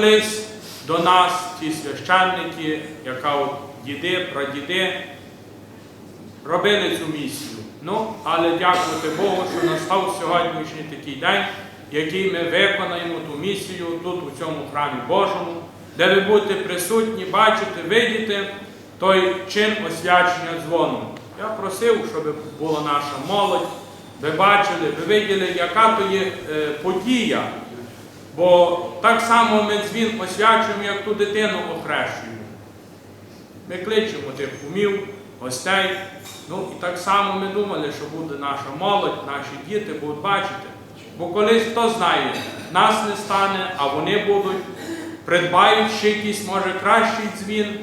колись до нас ті священники, яка діди, прадіди, робили цю місію. Ну, але дякувати Богу, що настав сьогоднішній такий день, який ми виконаємо ту місію тут, у цьому храмі Божому, де ви будете присутні, бачити, видіти той чин освячення дзвоном. Я просив, щоб була наша молодь, ви бачили, ви виділи, яка то є е, подія. Бо так само ми дзвін освячуємо, як ту дитину охрещуємо. Ми кличемо тих кумів, гостей. Ну і так само ми думали, що буде наша молодь, наші діти будуть бачити. Бо колись хто знає, нас не стане, а вони будуть, придбають ще якийсь, може, кращий дзвін,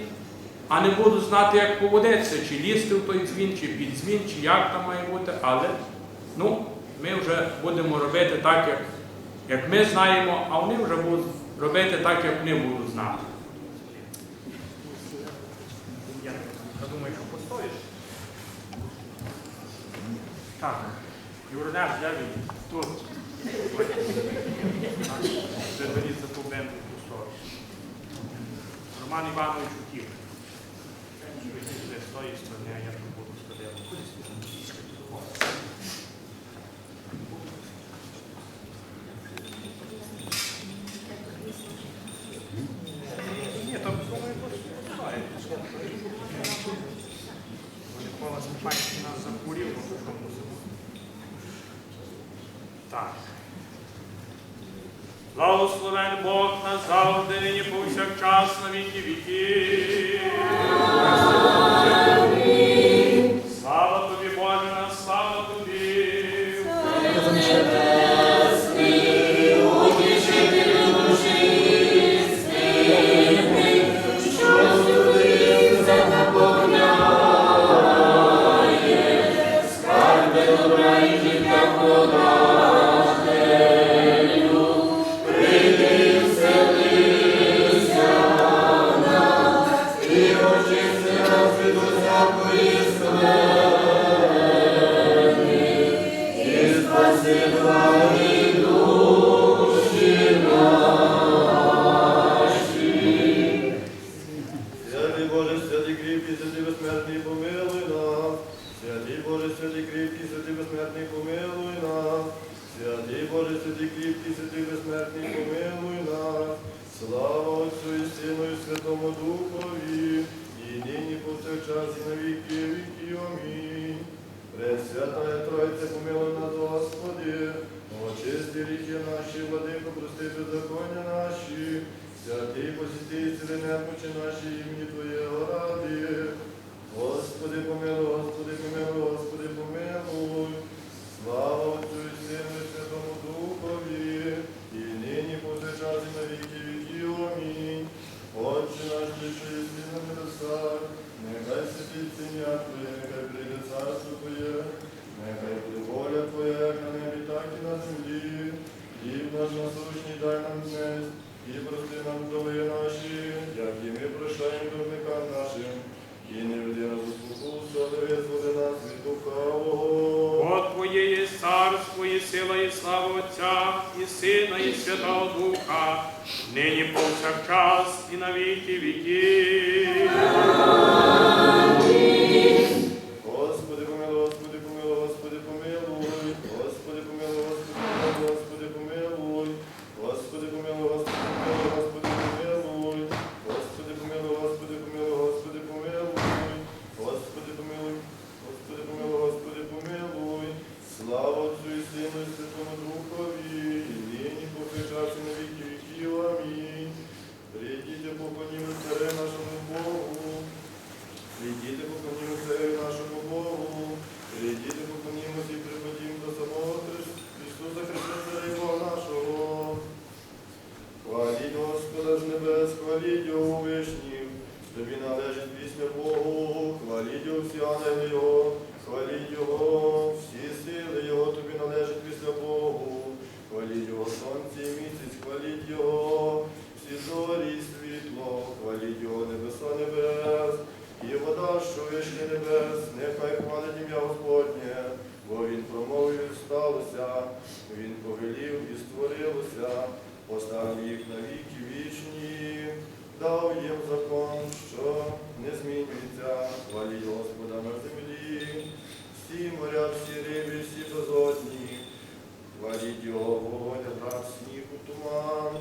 а не будуть знати, як поводитися, чи лізти в той дзвін, чи під дзвін, чи як там має бути. Але ну, ми вже будемо робити так, як, як ми знаємо, а вони вже будуть робити так, як вони будуть знати. Я, я думаю, що постоїш. Так. Юрнеш, де він? Тут. Бенду в ту сторону. Роман Іванович утік. Тої а я тут буду сходити. Ні, там думаю, постоїть. Вони Микола Степанович нас захворів, ну що мусимо. Так. Благословен Бог назавжди, нині повсякчас на віки віків. Владико, прости беззаконня наші, святий посіти, ціли немочі наші, імені Твоєго ради. Господи, помилуй, змінюється, хваліть Господа на землі, всі моря, всі риби, всі безодні, хваліть його вогонь, град, сніг, у туман,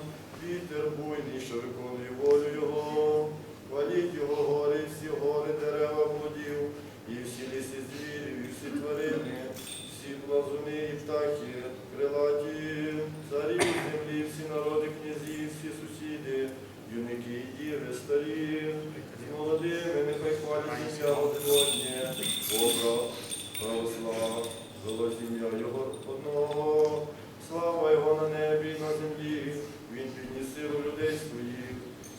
вітер буйний, що виконує волю його, хваліть його гори, всі гори, дерева плодів, і всі ліси звірів, і всі тварини, всі плазуни і птахи, крилаті, царі землі, всі народи, князі, всі сусіди, юники і діви, старі, з молодими, нехай хвалять ім'я Господнє, Бога, православа, золоті ім'я Його одного, слава Його на небі і на землі, Він підніс силу людей своїх,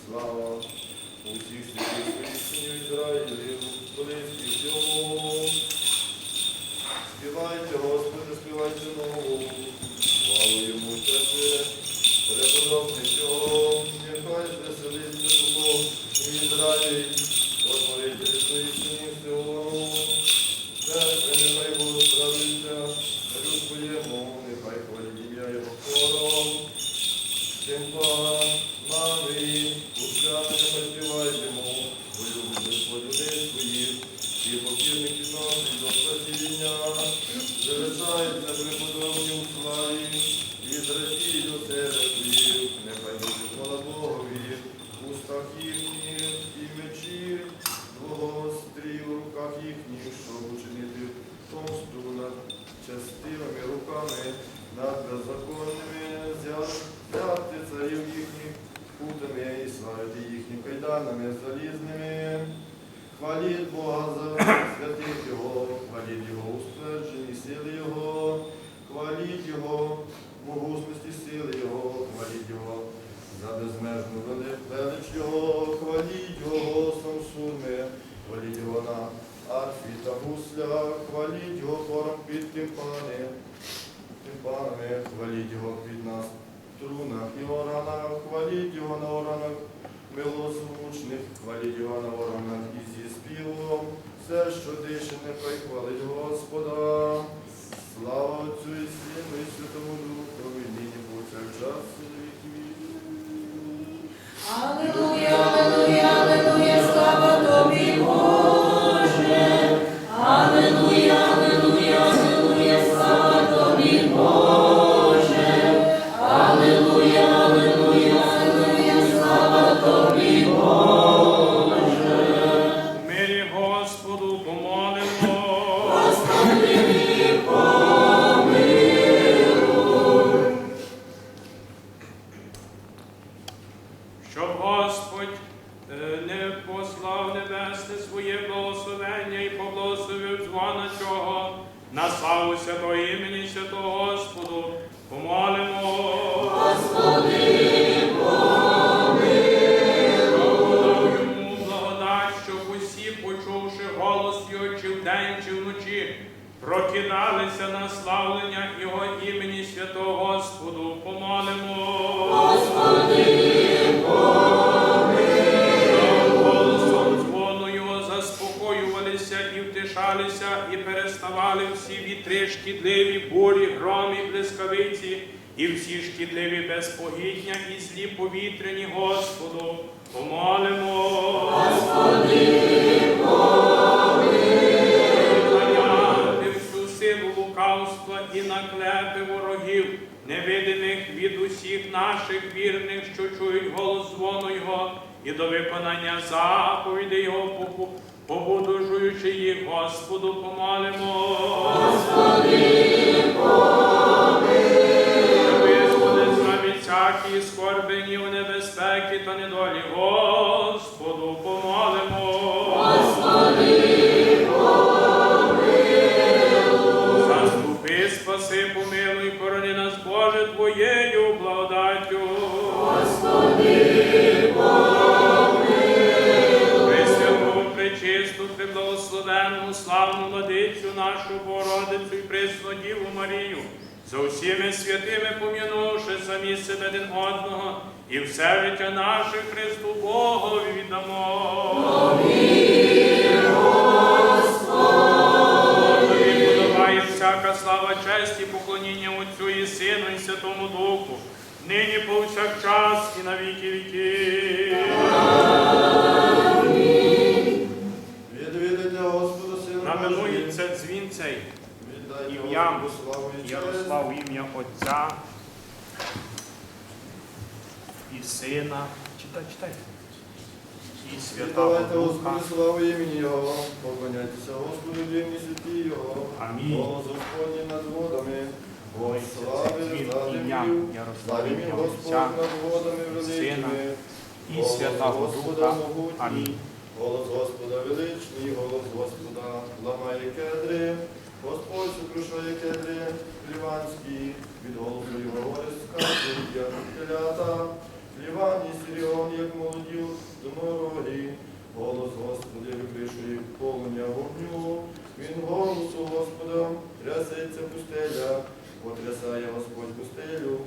слава у всіх святих своїх синів Ізраїлів, близьких йому. Співайте, Господи, співайте нову, славу йому часи, преподобних його, нехай звеселиться духом і Ізраїль, Господи, своїх синів Сіону, серце нехай благословиться, царю своєму, нехай хвалить ім'я його хором, Тимпа, мами, пусками нехай співайтемо, бо любить Господь людей своїх, і покірних відносить до спасіння, залишається преподобні у славі, і зрадій до себе своїх, нехай буде хвала Богові, устах їхніх і мечі, двогострі в руках їхніх, щоб учинити помсту над частивими руками, над беззаконними взяти царів їхніх путами і славити їхніх кайданами залізними. Хваліть Бога за святих Його, хваліть Його у ствердженні сили Його, хваліть Його в могутності сили Його, хваліть Його за безмежну вели- велич Його, хваліть Його голосом суми, хваліть Його на арфі та гуслях, хваліть Його хором під тимпани, тимпанами, хваліть Його під нас струнах і оранах, хваліть Його на оранах милозвучних, хваліть його на воронах і зі співом, все, що дише, нехай хвалить Господа. Слава Отцю і Сину і Святому Духові, нині повсякчас і віки Господу. Помолимо. Щоб Голосом дзвону його заспокоювалися і втишалися, і переставали всі вітри, шкідливі, бурі, громі, блискавиці, і всі шкідливі безпогідня і злі повітряні Господу. Помолимо. Наняти лукавства і наклепи ворогів, невидимих від усіх наших вірних, що чують голос дзвону Його, і до виконання заповідей Його, побу- побудожуючи їх, Господу, помолимо. Визволи з від всякої скорби, гнів, небезпеки та недолі, всіми святими пом'янувши самі себе один одного, і все життя наше Христу Богові віддамо. Тобі подобає всяка слава, честь і поклоніння Отцю і Сину і Святому Духу, нині повсякчас і на віки віки. Відвідайте Господа сина Наменується дзвін цей ім'ям. Ярослав ім'я Отця і Сина. Читай, читай. І Святого Духа. Славу імені Його, поклоняйтеся Господу дивні святі Його. Амінь. Голос Господній над водами. Ой, Слави дзвін за ім'я землю. Ярослав ім'я Отця над водами Сина великими. і Святого Духа. Амінь. Голос Господа величний, голос Господа ламає кедри. Господь сокрушає кедри ліванські, від голосу його скачуть, як телята. Лівані сіріон, як молоді доморогі. Голос Господи викришує полум'я вогню. Він голосу Господа трясеться пустеля, потрясає Господь пустелю.